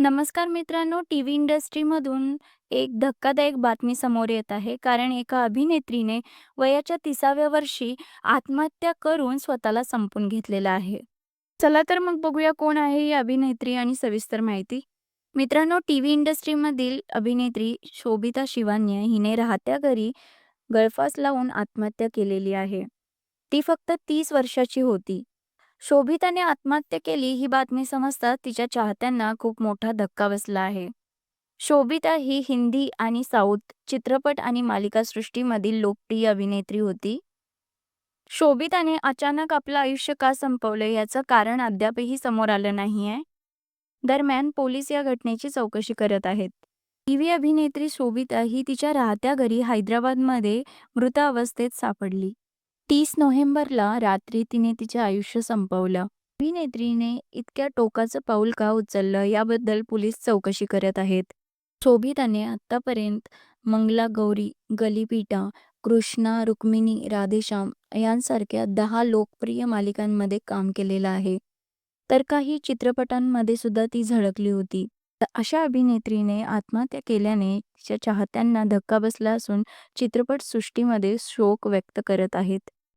नमस्कार मित्रांनो, टीव्ही इंडस्ट्रीमधून एक धक्कादायक बातमी समोर येत आहे. कारण एका अभिनेत्रीने वयाच्या 30व्या वर्षी आत्महत्या करून स्वतःला संपून घेतलेलं आहे. चला तर मग बघूया कोण आहे ही अभिनेत्री आणि सविस्तर माहिती. मित्रांनो, टीव्ही इंडस्ट्रीमधील अभिनेत्री शोभिता शिवान्य हिने राहत्या घरी गळफास लावून आत्महत्या केलेली आहे. ती फक्त तीस वर्षाची होती. शोभिताने आत्महत्या केली ही बातमी समजता तिच्या चाहत्यांना खूप मोठा धक्का बसला आहे. शोभिता ही हिंदी आणि साऊथ चित्रपट आणि मालिकासृष्टीमधील लोकप्रिय अभिनेत्री होती. शोभिताने अचानक आपलं आयुष्य का संपवलं याचं कारण अद्यापही समोर आलं नाहीये. दरम्यान पोलीस या घटनेची चौकशी करत आहेत. टीव्ही अभिनेत्री शोभिता ही तिच्या राहत्या घरी हैदराबादमध्ये मृत अवस्थेत सापडली. तीस नोव्हेंबरला रात्री तिने तिचे आयुष्य संपवलं. अभिनेत्रीने इतक्या टोकाचं पाऊल का उचललं याबद्दल पोलीस चौकशी करत आहेत. शोभिताने आत्तापर्यंत मंगला गौरी, गलीपीटा, कृष्णा रुक्मिणी राधेश्याम यांसारख्या दहा लोकप्रिय मालिकांमध्ये काम केलेलं आहे. तर काही चित्रपटांमध्ये सुद्धा ती झळकली होती. अशा अभिनेत्रीने आत्महत्या केल्याने तिच्या चाहत्यांना धक्का बसला असून चित्रपटसृष्टीमध्ये शोक व्यक्त करत आहेत.